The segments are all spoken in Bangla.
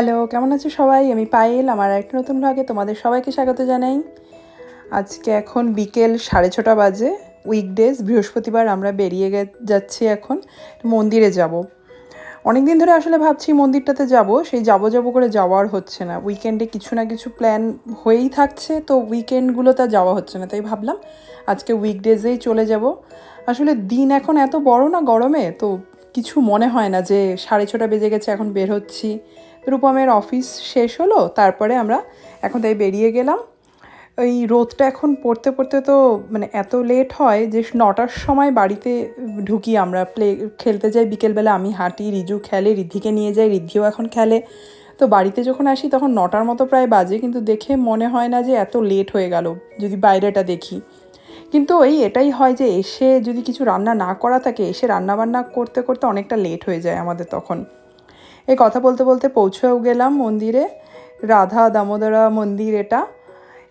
হ্যালো, কেমন আছো সবাই? আমি পায়েল, আমার একটা নতুন ভাগে তোমাদের সবাইকে স্বাগত জানাই। আজকে এখন বিকেল সাড়ে ছটা বাজে উইকডেজ বৃহস্পতিবার আমরা বেরিয়ে যাচ্ছি এখন মন্দিরে যাব। অনেক দিন ধরে আসলে ভাবছি মন্দিরটাতে যাব, সেই যাব যাব করে যাওয়ার হচ্ছে না। উইকেন্ডে কিছু না কিছু প্ল্যান হয়েই থাকছে, তো উইকেন্ডগুলোতে আর যাওয়া হচ্ছে না, তাই ভাবলাম আজকে উইকডেজেই চলে যাব। আসলে দিন এখন এত বড় না গরমে, তো কিছু মনে হয় না যে সাড়ে ছটা বেজে গেছে, এখন বের হচ্ছি। রূপমের অফিস শেষ হলো, তারপরে আমরা এখন তাই বেরিয়ে গেলাম। ওই রোদটা এখন পড়তে পড়তে তো মানে এত লেট হয় যে নটার সময় বাড়িতে ঢুকি আমরা। প্লে খেলতে যাই, বিকেলবেলা আমি হাঁটি, রিজু খেলে, রিদ্ধিকে নিয়ে যাই, রিদ্ধিও এখন খেলে। তো বাড়িতে যখন আসি তখন নটার মতো প্রায় বাজে, কিন্তু দেখে মনে হয় না যে এত লেট হয়ে গেল, যদি বাইরেটা দেখি। কিন্তু ওই এটাই হয় যে এসে যদি কিছু রান্না না করা থাকে, এসে রান্না বান্না করতে করতে অনেকটা লেট হয়ে যায় আমাদের তখন। এই কথা বলতে বলতে পৌঁছেও গেলাম মন্দিরে, রাধা দামোদরা মন্দির এটা।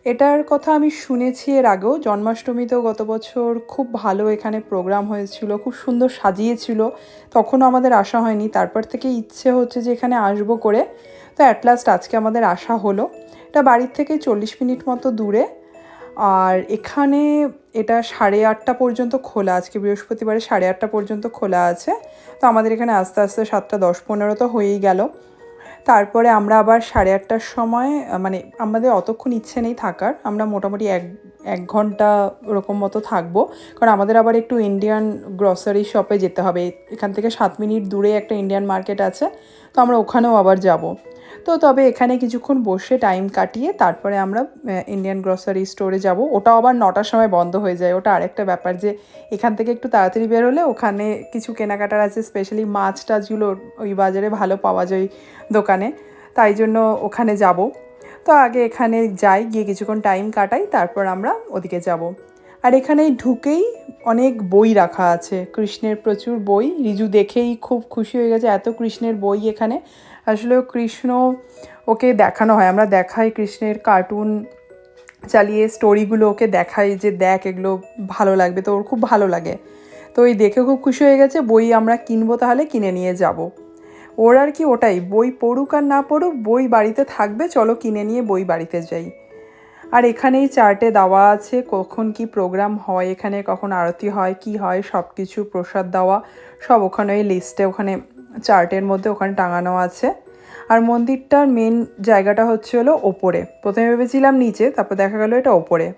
এটার কথা আমি শুনেছি এর আগেও, জন্মাষ্টমীতেও গত বছর খুব ভালো এখানে প্রোগ্রাম হয়েছিল, খুব সুন্দর সাজিয়েছিল। তখনও আমাদের আসা হয়নি, তারপর থেকে ইচ্ছে হচ্ছে যে এখানে আসব করে। তো অ্যাট লাস্ট আজকে আমাদের আসা হলো। এটা বাড়ির থেকে চল্লিশ মিনিট মতো দূরে। আর এখানে এটা সাড়ে আটটা পর্যন্ত খোলা, আজকে বৃহস্পতিবারে সাড়ে আটটা পর্যন্ত খোলা আছে। তো আমাদের এখানে আস্তে আস্তে সাতটা, দশ পনেরো তো হয়েই গেল। তারপরে আমরা আবার সাড়ে আটটার সময় মানে আমাদের অতক্ষণ ইচ্ছে নেই থাকার, আমরা মোটামুটি এক এক ঘণ্টা ওরকম মতো থাকব। কারণ আমাদের আবার একটু ইন্ডিয়ান গ্রসারি শপে যেতে হবে। এখান থেকে সাত মিনিট দূরে একটা ইন্ডিয়ান মার্কেট আছে, তো আমরা ওখানেও আবার যাব। তো তবে এখানে কিছুক্ষণ বসে টাইম কাটিয়ে তারপরে আমরা ইন্ডিয়ান গ্রসারি স্টোরে যাব। ওটা আবার নটার সময় বন্ধ হয়ে যায়। ওটা আরেকটা ব্যাপার যে এখান থেকে একটু তাড়াতাড়ি বেরোলে ওখানে কিছু কেনাকাটার আছে স্পেশালি মাছ টাছগুলো ওই বাজারে ভালো পাওয়া যায় দোকানে। তাই জন্য ওখানে যাব। তো আগে এখানে যাই, গিয়ে কিছুক্ষণ টাইম কাটাই, তারপর আমরা ওদিকে যাব। আর এখানে ঢুকেই অনেক বই রাখা আছে। কৃষ্ণের প্রচুর বই। রিজু দেখেই খুব খুশি হয়ে গেছে, এত কৃষ্ণের বই এখানে। আসলে কৃষ্ণ ওকে দেখানো হয়। আমরা দেখাই কৃষ্ণের কার্টুন চালিয়ে স্টোরিগুলো ওকে দেখাই যে, দেখ, এগুলো ভালো লাগবে তো ওর খুব ভালো লাগে। তো ওই দেখে খুব খুশি হয়ে গেছে, বই আমরা কিনবো তাহলে কিনে নিয়ে যাব। ওর আর কি ওটাই, বই পড়ুক আর না পড়ুক, বই বাড়িতে থাকবে, চলো কিনে নিয়ে বই বাড়িতে যাই। আর এখানেই চার্টে দেওয়া আছে, কখন কি প্রোগ্রাম হয় এখানে, কখন আরতি হয়, কি হয় সব কিছু প্রসাদ দেওয়া, সব ওখানে ওই লিস্টে ওখানে চার্টের মধ্যে ওখানে টাঙানো আছে। আর মন্দিরটার মেন জায়গাটা হচ্ছে হলো ওপরে। প্রথমে ভেবেছিলাম নিচে, তারপর দেখা গেলো এটা ওপরে।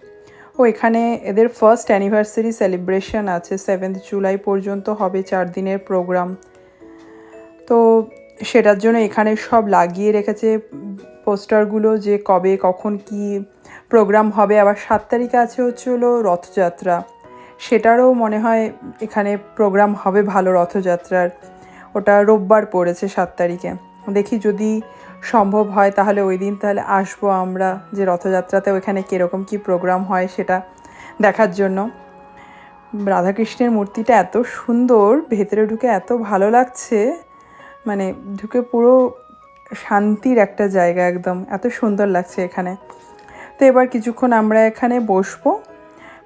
ও এখানে এদের ফার্স্ট অ্যানিভার্সারি সেলিব্রেশন আছে সেভেন্থ জুলাই পর্যন্ত হবে চার দিনের প্রোগ্রাম তো সেটার জন্য এখানে সব লাগিয়ে রেখেছে। পোস্টারগুলো যে কবে, কখন কি প্রোগ্রাম হবে। আবার সাত তারিখে আছে হচ্ছে হলো রথযাত্রা। সেটারও মনে হয় এখানে প্রোগ্রাম হবে ভালো রথযাত্রার। ওটা রোববার পড়েছে সাত তারিখে। দেখি যদি সম্ভব হয় তাহলে ওই দিন তাহলে আসব আমরা যে রথযাত্রাতে ওইখানে কীরকম কী প্রোগ্রাম হয় সেটা দেখার জন্য। রাধাকৃষ্ণের মূর্তিটা এত সুন্দর, ভেতরে ঢুকে এত ভালো লাগছে মানে ঢুকে পুরো শান্তির একটা জায়গা একদম, এত সুন্দর লাগছে এখানে। তো এবার কিছুক্ষণ আমরা এখানে বসবো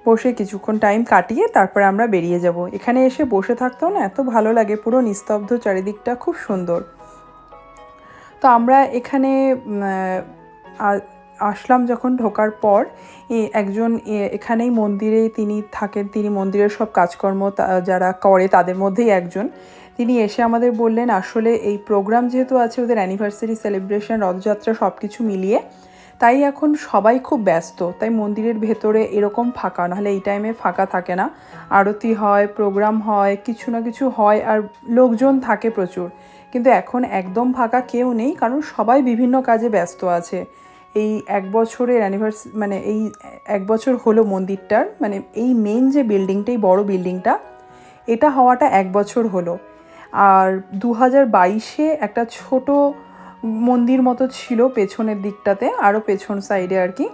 বসে কিছুক্ষণ টাইম কাটিয়ে তারপরে আমরা বেরিয়ে যাব। এখানে এসে বসে থাকতেও না এত ভালো লাগে, পুরো নিস্তব্ধ চারিদিকটা খুব সুন্দর। তো আমরা এখানে আসলাম যখন ঢোকার পর একজন এখানেই মন্দিরে তিনি থাকেন, তিনি মন্দিরের সব কাজকর্ম যারা করে তাদের মধ্যেই একজন। তিনি এসে আমাদের বললেন, আসলে এই প্রোগ্রাম যেহেতু আছে, ওদের অ্যানিভার্সারি সেলিব্রেশন রথযাত্রা সব কিছু মিলিয়ে তাই এখন সবাই খুব ব্যস্ত, তাই মন্দিরের ভেতরে এরকম ফাঁকা, নাহলে এই টাইমে ফাঁকা থাকে না। আরতি হয় প্রোগ্রাম হয়, কিছু না কিছু হয়, আর লোকজন থাকে প্রচুর। কিন্তু এখন একদম ফাঁকা কেউ নেই, কারণ সবাই বিভিন্ন কাজে ব্যস্ত আছে। এই এক বছরের অ্যানিভার্সারি মানে এই এক বছর হলো মন্দিরটার মানে এই মেন যে বিল্ডিংটাই বড় বিল্ডিংটা এটা হওয়াটা এক বছর হলো। আর দু হাজার বাইশে একটা ছোট মন্দির মতো ছিল পেছনের দিকটাতে আরও পেছন সাইডে আর কি।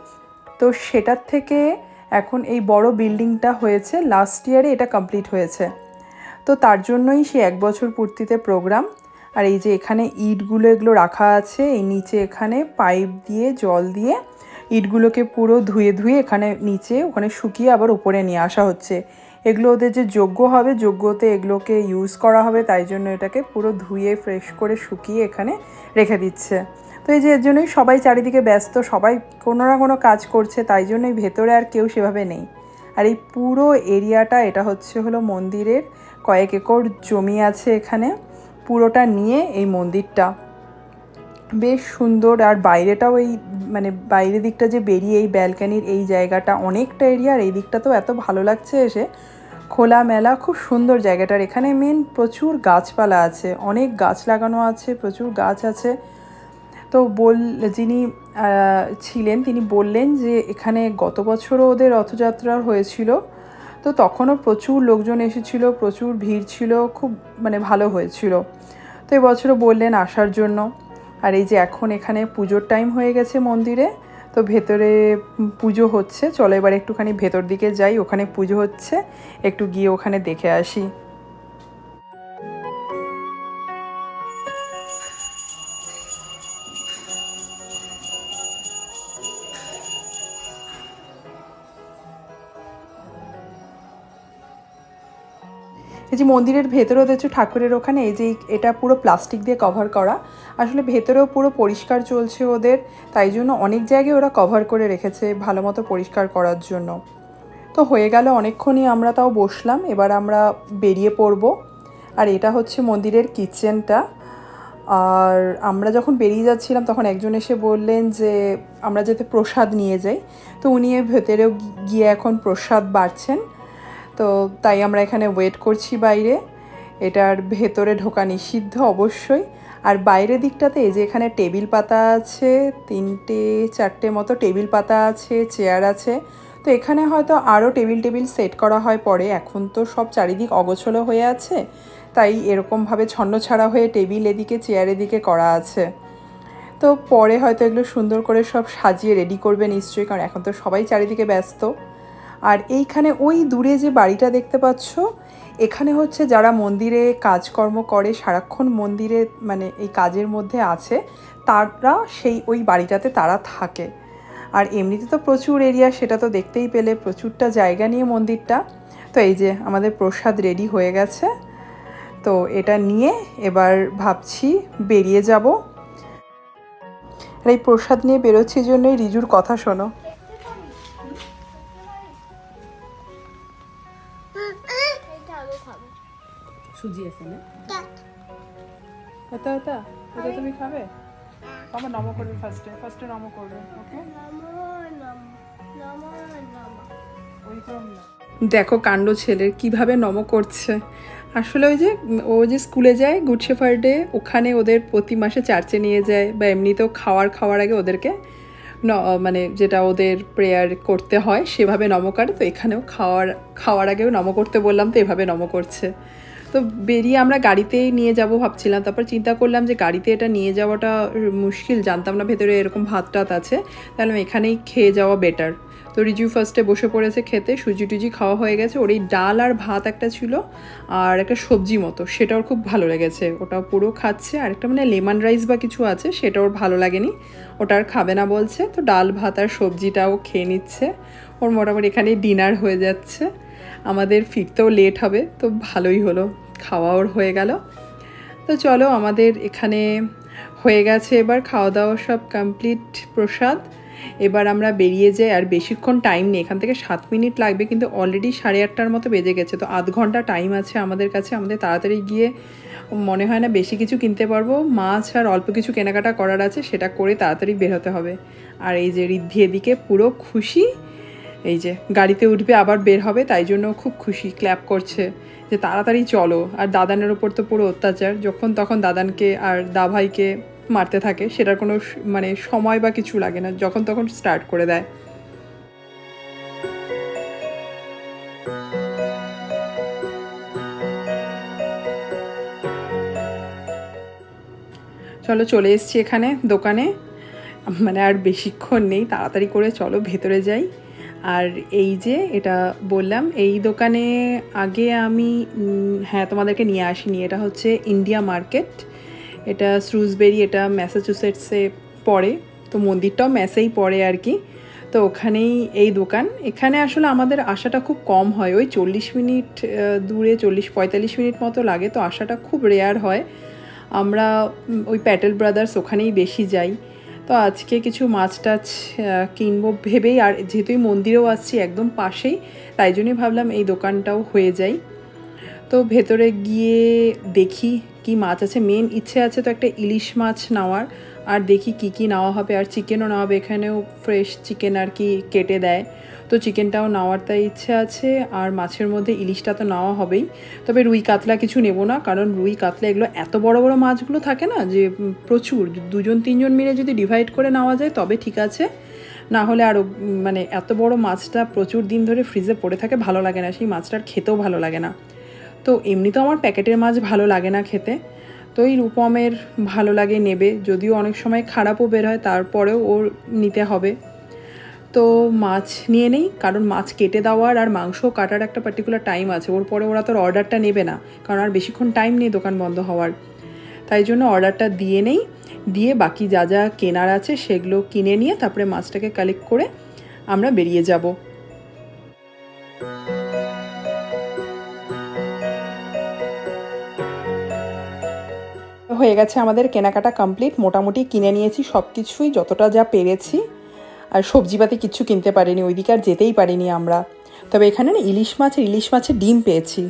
তো সেটার থেকে এখন এই বড় বিল্ডিংটা হয়েছে লাস্ট ইয়ারে এটা কমপ্লিট হয়েছে। তো তার জন্যই সে এক বছর পূর্তিতে প্রোগ্রাম আর এই যে এখানে ইটগুলো এগুলো রাখা আছে, এই নিচে এখানে পাইপ দিয়ে, জল দিয়ে ইটগুলোকে পুরো ধুয়ে ধুয়ে এখানে নিচে, ওখানে শুকিয়ে আবার উপরে নিয়ে আসা হচ্ছে। এগুলো ওদের যে যোগ্য হবে, যোগ্যতে এগুলোকে ইউজ করা হবে, তাই জন্য এটাকে পুরো ধুয়ে ফ্রেশ করে শুকিয়ে এখানে রেখে দিচ্ছে। তো এই যে এর জন্যই সবাই চারিদিকে ব্যস্ত, সবাই কোনো না কোনো কাজ করছে, তাই জন্যই ভেতরে আর কেউ সেভাবে নেই। আর এই পুরো এরিয়াটা, এটা হচ্ছে হলো মন্দিরের কয়েক একর জমি আছে এখানে। পুরোটা নিয়ে এই মন্দিরটা। বেশ সুন্দর আর বাইরেটাও এই মানে বাইরের দিকটা যে বেরিয়ে এই ব্যালকানির এই জায়গাটা অনেকটা এরিয়া আর এই দিকটা তো এত ভালো লাগছে এসে। খোলা মেলা, খুব সুন্দর জায়গাটার এখানে মেন প্রচুর গাছপালা আছে, অনেক গাছ লাগানো আছে, প্রচুর গাছ আছে। তো বল, যিনি ছিলেন তিনি বললেন যে এখানে গত বছরও ওদের রথযাত্রা হয়েছিল। তো তখনও প্রচুর লোকজন এসেছিল, প্রচুর ভিড় ছিল, খুব মানে ভালো হয়েছিল। তো এবছরও বললেন আসার জন্য। আর এই যে এখন এখানে পুজোর টাইম হয়ে গেছে মন্দিরে, তো ভেতরে পুজো হচ্ছে। চলো এবার একটুখানি ভেতর দিকে যাই, ওখানে পুজো হচ্ছে। একটু গিয়ে ওখানে দেখে আসি। এই যে মন্দিরের ভেতরেও দেখছ ঠাকুরের ওখানে, এই যে এটা পুরো প্লাস্টিক দিয়ে কভার করা। আসলে ভেতরেও পুরো পরিষ্কার চলছে ওদের, তাই জন্য অনেক জায়গায় ওরা কভার করে রেখেছে ভালো মতো পরিষ্কার করার জন্য। তো হয়ে গেল অনেকক্ষণই আমরা তাও বসলাম, এবার আমরা বেরিয়ে পড়ব। আর এটা হচ্ছে মন্দিরের কিচেনটা আর আমরা যখন বেরিয়ে যাচ্ছিলাম, তখন একজন এসে বললেন যে, আমরা যাতে প্রসাদ নিয়ে যাই। তো উনি ভেতরেও গিয়ে এখন প্রসাদ বাড়ছেন। তো তাই আমরা এখানে ওয়েট করছি বাইরে। এটার ভেতরে ঢোকা নিষিদ্ধ অবশ্যই। আর বাইরের দিকটাতে এই যে এখানে টেবিল পাতা আছে, তিনটে, চারটে মতো টেবিল পাতা আছে, চেয়ার আছে। তো এখানে হয়তো আরও টেবিল টেবিল সেট করা হয় পরে। এখন তো সব চারিদিক অগোছলো হয়ে আছে। তাই এরকমভাবে ছন্ন ছাড়া হয়ে টেবিল এদিকে, চেয়ার এদিকে করা আছে। তো পরে হয়তো এগুলো সুন্দর করে সব সাজিয়ে রেডি করবে নিশ্চয়ই, কারণ এখন তো সবাই চারিদিকে ব্যস্ত। আর এইখানে ওই দূরে যে বাড়িটা দেখতে পাচ্ছ, এখানে হচ্ছে যারা মন্দিরে কাজকর্ম করে, সারাক্ষণ মন্দিরে মানে এই কাজের মধ্যে আছে, তারা সেই ওই বাড়িটাতে তারা থাকে। আর এমনিতে তো প্রচুর এরিয়া সেটা তো দেখতেই পেলে, প্রচুরটা জায়গা নিয়ে মন্দিরটা। তো এই যে আমাদের প্রসাদ রেডি হয়ে গেছে। তো এটা নিয়ে এবার ভাবছি বেরিয়ে যাব। আর এই প্রসাদ নিয়ে বেরোচ্ছি জন্যই রিজুর কথা শোনো। খাব। সুজি আছে না? ওটা ওটা ওটা তুমি খাবে? আমার নম করবে ফার্স্টে ফার্স্টে নম করবে ওকে নম নম দেখো কাণ্ড ছেলের কীভাবে নম করছে। আসলে ওই যে ও যে স্কুলে যায় গুড শেফার্ডে ওখানে ওদের প্রতি মাসে চার্চে নিয়ে যায় বা এমনিতেও খাওয়ার খাওয়ার আগে ওদেরকে মানে যেটা ওদের প্রেয়ার করতে হয়, সেভাবে নম করে। তো এখানেও খাওয়ার খাওয়ার আগেও নম করতে বললাম, তো এভাবে নম করছে। তো বেরিয়ে আমরা গাড়িতেই নিয়ে যাব ভাবছিলাম। তারপর চিন্তা করলাম যে গাড়িতে এটা নিয়ে যাওয়াটা মুশকিল, জানতাম না ভেতরে এরকম ভাত টাত আছে। তাহলে এখানেই খেয়ে যাওয়া বেটার তো রিজু ফার্স্টে বসে পড়েছে খেতে, সুজি টুজি খাওয়া হয়ে গেছে। ওর এই ডাল আর ভাত একটা ছিল আর একটা সবজি মতো, সেটা ওর খুব ভালো লেগেছে। ওটা পুরো খাচ্ছে। আর একটা মানে লেমন রাইস বা কিছু আছে, সেটা ওর ভালো লাগেনি। ওটা আর খাবে না বলছে। তো ডাল, ভাত আর সবজিটাও খেয়ে নিচ্ছে। ওর মোটামুটি এখানে ডিনার হয়ে যাচ্ছে। আমাদের ফিরতেও লেট হবে, তো ভালোই হলো। খাওয়া ওর হয়ে গেল। তো চলো আমাদের এখানে হয়ে গেছে এবার। খাওয়া দাওয়া সব কমপ্লিট। প্রসাদ। এবার আমরা বেরিয়ে যাই, আর বেশিক্ষণ টাইম নেই। এখান থেকে সাত মিনিট লাগবে, কিন্তু অলরেডি সাড়ে আটটার মতো বেজে গেছে। তো আধ ঘণ্টা টাইম আছে আমাদের কাছে। আমাদের তাড়াতাড়ি গিয়ে মনে হয় না বেশি কিছু কিনতে পারব। মাছ আর অল্প কিছু কেনাকাটা করার আছে, সেটা করে তাড়াতাড়ি বের হতে হবে। আর এই যে ঋদ্ধি এদিকে, পুরো খুশি। এই যে গাড়িতে উঠবে, আবার বের হবে, তাই জন্য খুব খুশি ক্ল্যাপ করছে যে তাড়াতাড়ি চলো। আর দাদানের ওপর তো পুরো অত্যাচার। যখন তখন দাদানকে আর দাভাইকে মারতে থাকে, সেটার কোনো মানে সময় বা কিছু লাগে না, যখন তখন স্টার্ট করে দেয়। চলো চলে এসছি এখানে, দোকানে। মানে আর বেশিক্ষণ নেই, তাড়াতাড়ি করে চলো ভেতরে যাই। আর এই যে, এটা বললাম, এই দোকানে আগে আমি হ্যাঁ তোমাদেরকে নিয়ে আসিনি, এটা হচ্ছে ইন্ডিয়া মার্কেট এটা শ্রুসবেরি এটা ম্যাসাচুসেটসে পড়ে, তো মন্দিরটাও ম্যাসেই পড়ে আর কি। তো ওখানেই এই দোকান। এখানে আসলে আমাদের আসাটা খুব কম হয়। ওই চল্লিশ মিনিট দূরে চল্লিশ, পঁয়তাল্লিশ মিনিট মতো লাগে, তো আসাটা খুব রেয়ার হয়। আমরা ওই প্যাটেল ব্রাদার্স ওখানেই বেশি যাই। তো আজকে কিছু মাছ টাছ কিনবো ভেবেই, আর যেহেতু মন্দিরেও আসছি একদম পাশেই, তাই জন্যই ভাবলাম এই দোকানটাও হয়ে যায় তো ভেতরে গিয়ে দেখি কি মাছ আছে? মেন ইচ্ছে আছে তো একটা ইলিশ মাছ নেওয়ার। আর দেখি কি কি নেওয়া হবে। আর চিকেনও নেওয়া হবে। এখানেও ফ্রেশ চিকেন আর কি কেটে দেয়। তো চিকেনটাও নেওয়ার তাই ইচ্ছে আছে। আর মাছের মধ্যে ইলিশটা তো নেওয়া হবেই। তবে রুই কাতলা কিছু নেব না। কারণ রুই কাতলা এগুলো এত বড় বড় মাছগুলো থাকে না যে প্রচুর। দুজন, তিনজন মিলে যদি ডিভাইড করে নেওয়া যায়, তবে ঠিক আছে। না হলে আরও মানে এত বড় মাছটা প্রচুর দিন ধরে ফ্রিজে পড়ে থাকে। ভালো লাগে না। সেই মাছটার খেতেও ভালো লাগে না। তো এমনি তো আমার প্যাকেটের মাছ ভালো লাগে না খেতে। তো এই রূপমের ভালো লাগে নেবে, যদিও অনেক সময় খারাপও বের হয়, তারপরেও ওর নিতে হবে। তো মাছ নিয়ে নেই, কারণ মাছ কেটে দেওয়ার আর মাংস কাটার একটা পার্টিকুলার টাইম আছে। ওর পরে ওরা তোর অর্ডারটা নেবে না, কারণ আর বেশিক্ষণ টাইম নেই দোকান বন্ধ হওয়ার। তাই জন্য অর্ডারটা দিয়ে নেই, দিয়ে বাকি যা যা কেনার আছে সেগুলো কিনে নিয়ে তারপরে মাছটাকে কালেক্ট করে আমরা বেরিয়ে যাব। হয়ে গেছে আমাদের কেনাকাটা কমপ্লিট মোটামুটি কিনে নিয়েছি সব কিছুই যতটা যা পেরেছি। আর সবজিপাতি কিচ্ছু কিনতে পারিনি, ওইদিকে আর যেতেই পারিনি আমরা। তবে এখানে না ইলিশ মাছের ইলিশ মাছের ডিম পেয়েছি।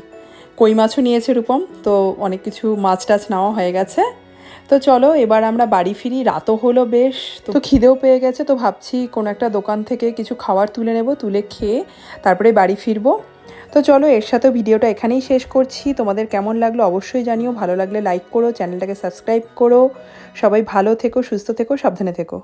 কই মাছও নিয়েছে রূপম, তো অনেক কিছু মাছ টাছ নেওয়া হয়ে গেছে। তো চলো, এবার আমরা বাড়ি ফিরি, রাতও হলো বেশ। তো খিদেও পেয়ে গেছে, তো ভাবছি কোনো একটা দোকান থেকে কিছু খাবার তুলে নেব, তুলে খেয়ে তারপরে বাড়ি ফিরবো। তো চলো, এর সাথে ভিডিওটা এখানেই শেষ করছি। তোমাদের কেমন লাগল অবশ্যই জানিও। ভালো লাগলে লাইক করো, চ্যানেলটাকে সাবস্ক্রাইব করো। সবাই ভালো থেকো, সুস্থ থেকো, সাবধানে থেকো।